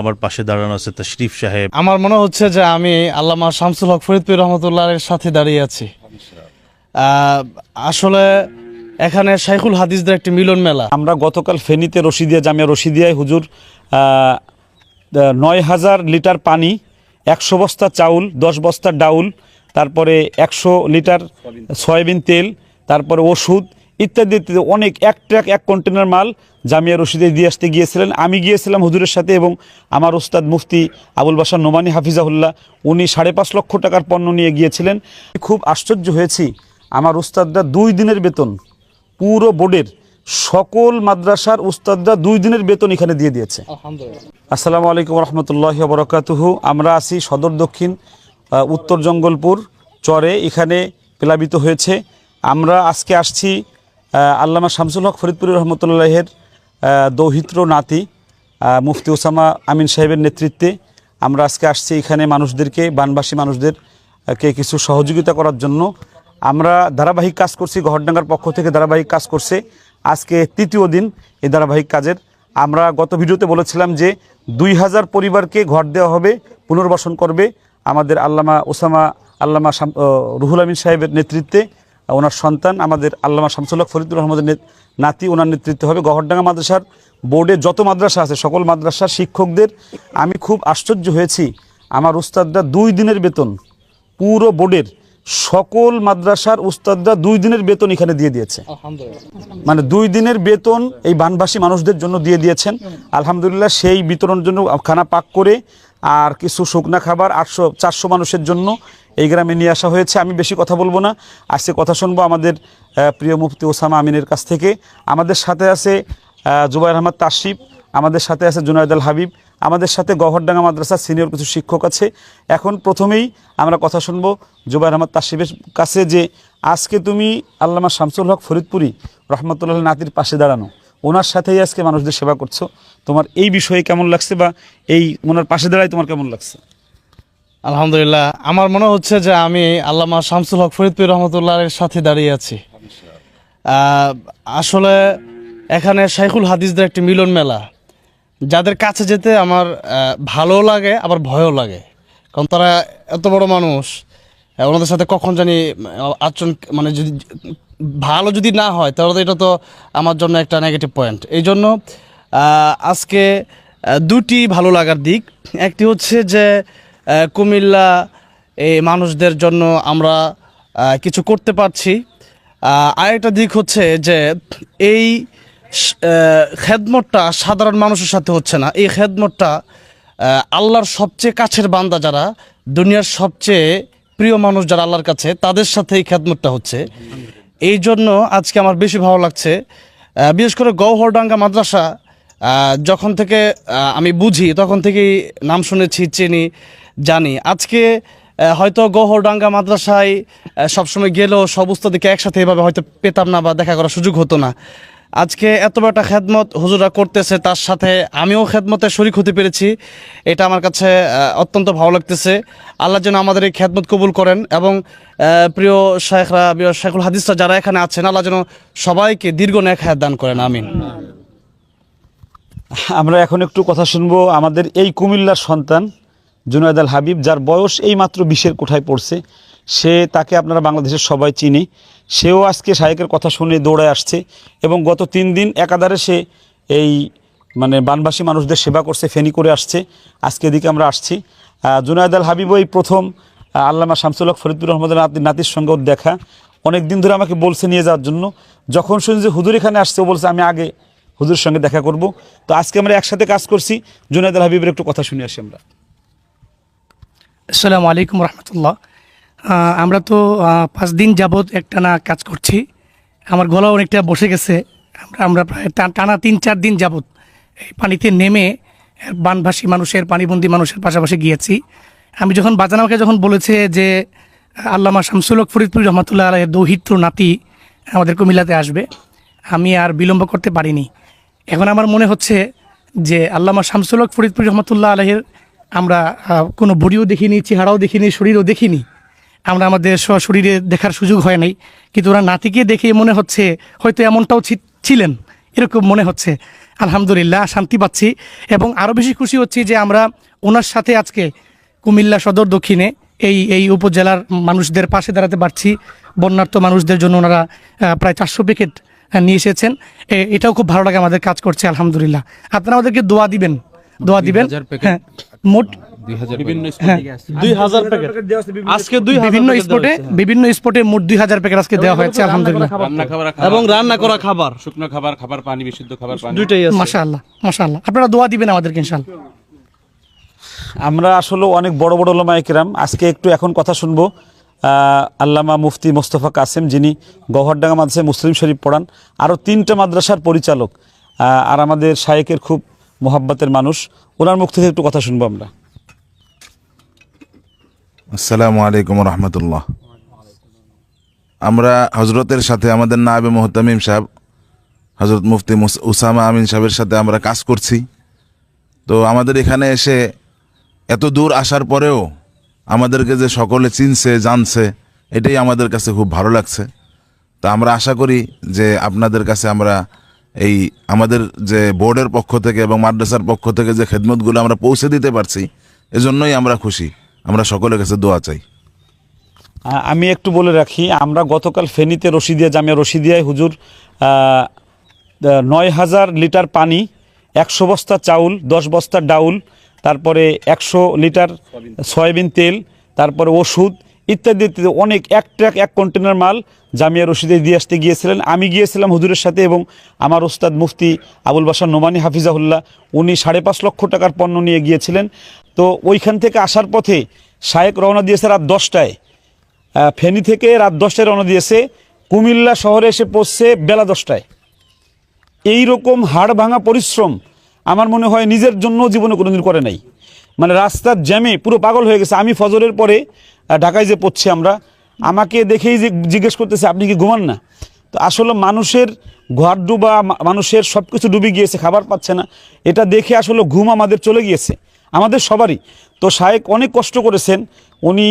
আমার পাশে দাঁড়ানো আছে তশরিফ সাহেব। আমার মনে হচ্ছে যে আমি আল্লামা শামসুল হক ফরিদপুর রহমতুল্লাহের সাথে দাঁড়িয়ে আছি। আসলে এখানে শাইখুল হাদিসদের একটি মিলন মেলা। আমরা গতকাল ফেনীতে রশিদিয়া জামিয়া রশিদিয়ায় হুজুর নয় হাজার লিটার পানি একশো বস্তা চাউল দশ বস্তা ডাউল তারপরে একশো লিটার সয়াবিন তেল তারপরে ওষুধ ইত্যাদি ইত্যাদি অনেক এক ট্র্যাক এক কন্টেনার মাল জামিয়া রশিদে দিয়ে আসতে গিয়েছিলেন। আমি গিয়েছিলাম হুজুরের সাথে এবং আমার ওস্তাদ মুফতি আবুল বাসার নোমানি হাফিজাহুল্লাহ উনি সাড়ে পাঁচ লক্ষ টাকার পণ্য নিয়ে গিয়েছিলেন। খুব আশ্চর্য হয়েছি আমার উস্তাদরা দুই দিনের বেতন পুরো বোর্ডের সকল মাদ্রাসার উস্তাদরা দুই দিনের বেতন এখানে দিয়ে দিয়েছে। আসসালামু আলাইকুম রহমতুল্লাহ বরকাতুহু। আমরা আছি সদর দক্ষিণ উত্তর জঙ্গলপুর চরে এখানে প্লাবিত হয়েছে। আমরা আজকে আসছি আল্লামা শামসুল হক ফরিদপুর রহমতুল্লাহের দৌহিত্র নাতি মুফতি ওসামা আমিন সাহেবের নেতৃত্বে আমরা আজকে আসছি এখানে মানুষদেরকে বানবাসী মানুষদের আহ, কে কিছু সহযোগিতা করার জন্য। আমরা ধারাবাহিক কাজ করছি গহরডাঙ্গার পক্ষ থেকে ধারাবাহিক কাজ করছে। আজকে তৃতীয় দিন এই ধারাবাহিক কাজের। আমরা গত ভিডিওতে বলেছিলাম যে দুই হাজার পরিবারকে ঘর দেওয়া হবে পুনর্বাসন করবে আমাদের আল্লামা ওসামা আল্লামা রুহুল আমিন সাহেবের নেতৃত্বে। ওনার সন্তান আমাদের আল্লামা শামসুল্লাহ ফরিদুর রহমদের নেত- নাতি ওনার নেতৃত্বে হবে গহরডাঙ্গা মাদ্রাসার বোর্ডে যত মাদ্রাসা আছে সকল মাদ্রাসার শিক্ষকদের আমি খুব আশ্চর্য হয়েছি। আমার উস্তাদরা দুই দিনের বেতন পুরো বোর্ডের সকল মাদ্রাসার উস্তাদরা দুই দিনের বেতন এখানে দিয়ে দিয়েছে। মানে দুই দিনের বেতন এই বানবাসী মানুষদের জন্য দিয়ে দিয়েছেন। আলহামদুলিল্লাহ সেই বিতরণের জন্য খানা পাক করে আর কিছু শুকনা খাবার আটশো, চারশো মানুষের জন্য এই গ্রামে নিয়ে আসা হয়েছে। আমি বেশি কথা বলব না। আজকে কথা শুনব আমাদের প্রিয় মুফতি ওসামা আমিনের কাছ থেকে। আমাদের সাথে আছে জুবাইর আহমদ তাশরিফ, আমাদের সাথে আছে জুনায়দ আল হাবিব, আমাদের সাথে গহরডাঙ্গা মাদ্রাসার সিনিয়র কিছু শিক্ষক আছে। এখন প্রথমেই আমরা কথা শুনব জুবাইর আহমদ তাশরিফের কাছে যে, আজকে তুমি আল্লামা শামসুল হক ফরিদপুরি রহমতুল্লাহ নাতির পাশে দাঁড়ানো। ওনার সাথেই আজকে মানুষদের সেবা করছ। তোমার এই বিষয়ে কেমন লাগছে বা এই ওনার পাশে দাঁড়ায় তোমার কেমন লাগছে? আলহামদুলিল্লাহ, আমার মনে হচ্ছে যে আমি আল্লামা শামসুল হক ফরিদপুর রহমতুল্লাহের সাথে দাঁড়িয়ে আছি। আসলে এখানে শাইখুল হাদিসদের একটি মিলন মেলা। যাদের কাছে যেতে আমার ভালো লাগে, আবার ভয়ও লাগে। কারণ তারা এত বড় মানুষ ওনাদের সাথে কখন জানি আচরণ মানে যদি, ভালো যদি না হয়, তাহলে তো এটা তো আমার জন্য একটা নেগেটিভ পয়েন্ট এই জন্য আজকে দুটি ভালো লাগার দিক। একটি হচ্ছে যে কুমিল্লা, এই মানুষদের জন্য আমরা কিছু করতে পারছি। আরেকটা দিক হচ্ছে যে, এই খেদমতটা সাধারণ মানুষের সাথে হচ্ছে না। এই খেদমতটা আল্লাহর সবচেয়ে কাছের বান্দা যারা, দুনিয়ার সবচেয়ে প্রিয় মানুষ যারা আল্লাহর কাছে, তাদের সাথে এই খেদমতটা হচ্ছে। এই জন্য আজকে আমার বেশি ভালো লাগছে। বিশেষ করে গৌহরডাঙ্গা মাদ্রাসা যখন থেকে আমি বুঝি, তখন থেকেই নাম শুনেছি, চিনি, জানি। আজকে হয়তো গৌহরডাঙ্গা মাদ্রাসায় সবসময় গেলেও সব উস্তাদিকে একসাথে এভাবে হয়তো পেতাম না বা দেখা করার সুযোগ হতো না। আজকে এত বড় একটা খেদমত হুজুরা করতেছে, তার সাথে আমিও খেদমতে শরিক হতে পেরেছি। এটা আমার কাছে অত্যন্ত ভালো লাগতেছে। আল্লাহ যেন আমাদের এই খেদমত কবুল করেন এবং প্রিয় শেখরা প্রিয় শেখুল হাদিসরা যারা এখানে আছেন, আল্লাহ যেন সবাইকে দীর্ঘ নেক হায়াত দান করেন, আমিন। আমরা এখন একটু কথা শুনব আমাদের এই কুমিল্লার সন্তান জুনায়দ আল হাবিব, যার বয়স এই মাত্র বিশের কোঠায় পড়ছে। সে তাকে আপনারা বাংলাদেশের সবাই চিনি। সেও আজকে শাহেকের কথা শুনে দৌড়ে আসছে এবং গত তিন দিন একাধারে সে এই মানে বানবাসী মানুষদের সেবা করছে, ফেনি করে আসছে। আজকে এদিকে আমরা আসছি। জুনায়দ আল হাবিব ওই প্রথম আল্লামা শামসুল হক ফরিদুর রহমদ নাতির সঙ্গেও দেখা। অনেক দিন ধরে আমাকে বলছে নিয়ে যাওয়ার জন্য। যখন শুনি যে হুজুর এখানে আসছে, ও বলছে, আমি আগে হুজুরের সঙ্গে দেখা করব। তো আজকে আমরা একসাথে কাজ করছি। জুনায়দ আল হাবিবের একটু কথা শুনে আসি আমরা। আসসালামু আলাইকুম রহমতুল্লাহ। আমরা তো পাঁচ দিন যাবৎ একটানা কাজ করছি। আমার গলা অনেকটা বসে গেছে। আমরা আমরা প্রায় টানা তিন, চার দিন যাবৎ এই পানিতে নেমে বানভাসী মানুষের, পানিবন্দী মানুষের পাশাপাশি গিয়েছি। আমি যখন বাজান আমাকে যখন বলেছে যে, আল্লামা শামসুল হক ফরিদপুর রহমতুল্লাহ আলহের দৌহিত্র নাতি আমাদের কুমিল্লাতে আসবে, আমি আর বিলম্ব করতে পারিনি। এখন আমার মনে হচ্ছে যে, আল্লামা শামসুলক ফরিদপুর রহমতুল্লাহ আলহের আমরা কোনো বডিও দেখিনি, চেহারাও দেখিনি, শরীরও দেখিনি। আমরা আমাদের শরীরে দেখার সুযোগ হয় নাই। কিন্তু ওরা নাতিকে দেখে মনে হচ্ছে হয়তো এমনটাও ছিলেন। এরকম মনে হচ্ছে। আলহামদুলিল্লাহ, শান্তি পাচ্ছি। এবং আরও বেশি খুশি হচ্ছি যে আমরা ওনার সাথে আজকে কুমিল্লা সদর দক্ষিণে এই এই উপজেলার মানুষদের পাশে দাঁড়াতে পারছি। বন্যার্থ মানুষদের জন্য ওনারা প্রায় চারশো প্যাকেট নিয়ে এসেছেন। এটাও খুব ভালো লাগে, আমাদের কাজ করছে, আলহামদুলিল্লাহ। আপনারা আমাদেরকে দোয়া দিবেন। দোয়া দিবেন। হ্যাঁ মোট দুই হাজার প্যাকেট আজকে বিভিন্ন স্পটে বিভিন্ন স্পটে মোট দুই হাজার প্যাকেট আজকে দেওয়া হয়েছে আলহামদুলিল্লাহ। এবং রান্না করা খাবার। শুকনো খাবার খাবার পানি বিশুদ্ধ খাবার দুইটাই আছে। মাশা আল্লাহ মাশা আল্লাহ আপনারা দোয়া দিবেন আমাদেরকে ইনশাল্লাহ আমরা আসলে অনেক বড় বড় ওলামা একরাম। আজকে একটু এখন কথা শুনব। আহ, আল্লামা মুফতি মোস্তফা কাসেম যিনি গহরডাঙ্গা মাদ্রাসায় মুসলিম শরীফ পড়ান। আরও তিনটা মাদ্রাসার পরিচালক। আহ, আর আমাদের শায়েকের খুব মোহাব্বতের মানুষ, ওনার মুখ থেকে একটু কথা শুনব আমরা। আসসালামু আলাইকুম রহমতুল্লাহ আমরা হজরতের সাথে আমাদের নায়েবে মোহতামিম সাহেব হজরত মুফতি উসামা আমিন সাহেবের সাথে আমরা কাজ করছি। তো আমাদের এখানে এসে এত দূর আসার পরেও আমাদেরকে যে সকলে চিনছে, জানছে, এটাই আমাদের কাছে খুব ভালো লাগছে। তো আমরা আশা করি যে আপনাদের কাছে আমরা এই আমাদের যে বোর্ডের পক্ষ থেকে এবং মাদ্রাসার পক্ষ থেকে যে খেদমতগুলো আমরা পৌঁছে দিতে পারছি, এজন্যই আমরা খুশি। আমরা সকলের কাছে দোয়া চাই। আমি একটু বলে রাখি, আমরা গতকাল ফেনীতে রশিদিয়া জামিয়া রশিদিয়ায় হুজুর নয় হাজার লিটার পানি, একশো বস্তা চাউল, দশ বস্তা ডাউল, তারপরে একশো লিটার সয়াবিন তেল, তারপরে ওষুধ ইত্যাদি ইত্যাদি অনেক এক ট্র্যাক এক কন্টেনার মাল জামিয়া রশিদে দিয়ে আসতে গিয়েছিলেন। আমি গিয়েছিলাম হুজুরের সাথে এবং আমার ওস্তাদ মুফতি আবুল বাসার নোমানি হাফিজাহুল্লাহ, উনি সাড়ে পাঁচ লক্ষ টাকার পণ্য নিয়ে গিয়েছিলেন। তো ওইখান থেকে আসার পথে শায়েক রওনা দিয়েছে রাত দশটায়। ফেনী থেকে রাত দশটায় রওনা দিয়েছে। কুমিল্লা শহরে এসে পৌঁছছে বেলা দশটায়। এই রকম হাড় ভাঙা পরিশ্রম আমার মনে হয় নিজের জন্য জীবনে কোনোদিন করে নাই। মানে রাস্তার জ্যামে পুরো পাগল হয়ে গেছে। আমি ফজরের পরে ঢাকায় যে পড়ছি আমরা, আমাকে দেখেই যে জিজ্ঞেস করতেছে, আপনি কি ঘুমান না? তো আসলে মানুষের ঘর ডুবা মানুষের সব কিছু ডুবে গিয়েছে, খাবার পাচ্ছে না। এটা দেখে আসলে ঘুম আমাদের চলে গিয়েছে, আমাদের সবারই। তো শায়েক অনেক কষ্ট করেছেন, উনি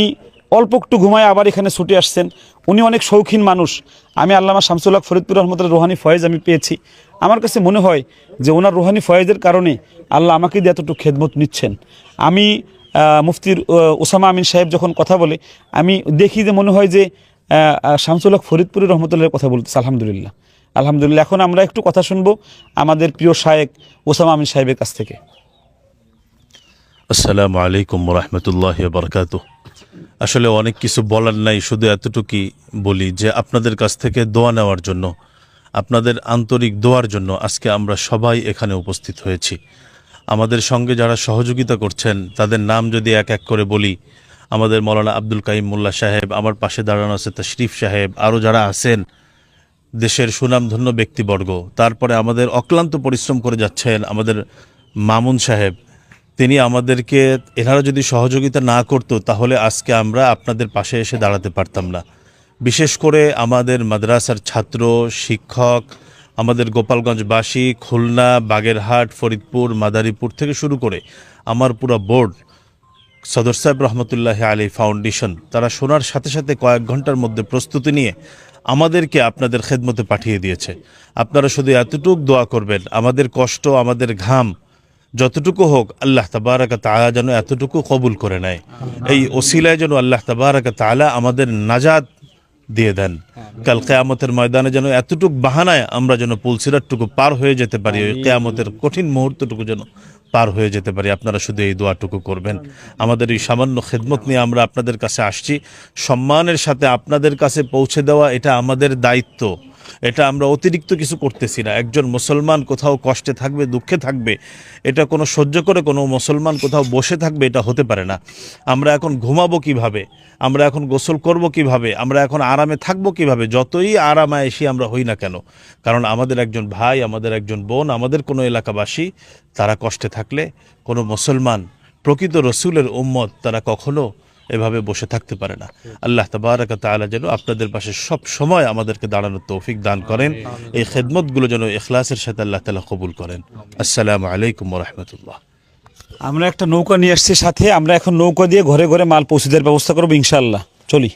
অল্প একটু ঘুমায় আবার এখানে ছুটে আসছেন। উনি অনেক শৌখিন মানুষ। আমি আল্লামা শামসুল্লাহ ফরিদপুর রহমতুল্লাহ রোহানি ফয়েজ আমি পেয়েছি। আমার কাছে মনে হয় যে ওনার রোহানি ফয়েজের কারণে আল্লাহ আমাকে দিয়ে এতটুকু খেদমত নিচ্ছেন। আমি মুফতির ওসামা আমিন সাহেব যখন কথা বলে, আমি দেখি যে মনে হয় যে শামসুল্লাহ ফরিদপুরের রহমতুল্লাহের কথা বলতেছে, আলহামদুলিল্লাহ। আলহামদুলিল্লাহ, এখন আমরা একটু কথা শুনব আমাদের প্রিয় শায়েক ওসামা আমিন সাহেবের কাছ থেকে। আসসালামু আলাইকুম রহমতুল্লাহ বরকাত আসলে অনেক কিছু বলার নাই, শুধু এতটুকুই বলি যে আপনাদের কাছ থেকে দোয়া নেওয়ার জন্য, আপনাদের আন্তরিক দোয়ার জন্য আজকে আমরা সবাই এখানে উপস্থিত হয়েছি। আমাদের সঙ্গে যারা সহযোগিতা করছেন, তাদের নাম যদি এক এক করে বলি, আমাদের মৌলানা আব্দুল কাইম মোল্লা সাহেব, আমার পাশে দাঁড়ানো আছে তশরিফ সাহেব, আরও যারা আছেন, দেশের সুনামধন্য ব্যক্তিবর্গ, তারপরে আমাদের অক্লান্ত পরিশ্রম করে যাচ্ছেন আমাদের মামুন সাহেব, তিনি আমাদেরকে, এনারা যদি সহযোগিতা না করতো, তাহলে আজকে আমরা আপনাদের পাশে এসে দাঁড়াতে পারতাম না। বিশেষ করে আমাদের মাদ্রাসার ছাত্র, শিক্ষক আমাদের গোপালগঞ্জবাসী খুলনা, বাগেরহাট, ফরিদপুর, মাদারীপুর থেকে শুরু করে আমার পুরো বোর্ড, সদর সাহেব রহমতুল্লাহ আলী ফাউন্ডেশন, তারা শোনার সাথে সাথে কয়েক ঘণ্টার মধ্যে প্রস্তুতি নিয়ে আমাদেরকে আপনাদের খেদমতে পাঠিয়ে দিয়েছে। আপনারা শুধু এতটুক দোয়া করবেন, আমাদের কষ্ট, আমাদের ঘাম, যতটুকু হোক আল্লাহ তাবারাকা তালা যেন এতটুকু কবুল করে নেয়। এই ওসিলায় যেন আল্লাহ তাবারাকা তালা আমাদের নাজাদ দিয়ে দেন। কাল কেয়ামতের ময়দানে যেন এতটুকু বাহানায় আমরা যেন পুলসিরাটুকু পার হয়ে যেতে পারি ওই কেয়ামতের কঠিন মুহূর্তটুকু যেন পার হয়ে যেতে পারি আপনারা শুধু এই দোয়াটুকু করবেন। আমাদের এই সামান্য খেদমত নিয়ে আমরা আপনাদের কাছে আসছি। সম্মানের সাথে আপনাদের কাছে পৌঁছে দেওয়া এটা আমাদের দায়িত্ব। এটা আমরা অতিরিক্ত কিছু করতেছি না। একজন মুসলমান কোথাও কষ্টে থাকবে, দুঃখে থাকবে, এটা কোনো সহ্য করে কোনো মুসলমান কোথাও বসে থাকবে, এটা হতে পারে না। আমরা এখন ঘুমাবো কীভাবে? আমরা এখন গোসল করব কীভাবে? আমরা এখন আরামে থাকব কীভাবে? যতই আরামে এসে আমরা হই না কেন? কারণ আমাদের একজন ভাই, আমাদের একজন বোন, আমাদের কোনো এলাকাবাসী, তারা কষ্টে থাকলে কোনো মুসলমান, প্রকৃত রসুলের উম্মত, তারা কখনো এভাবে বসে থাকতে পারে না। আল্লাহ তাবারাক তালা যেন আপনাদের পাশে সব সময় আমাদেরকে দাঁড়ানোর তৌফিক দান করেন। এই খেদমতগুলো যেন এখলাসের সাথে আল্লাহ তালা কবুল করেন। আসসালামু আলাইকুম রহমতুল্লাহ। আমরা একটা নৌকা নিয়ে আসছি সাথে, আমরা এখন নৌকা দিয়ে ঘরে ঘরে মাল পৌঁছে দেওয়ার ব্যবস্থা করব ইনশাল্লাহ চলি।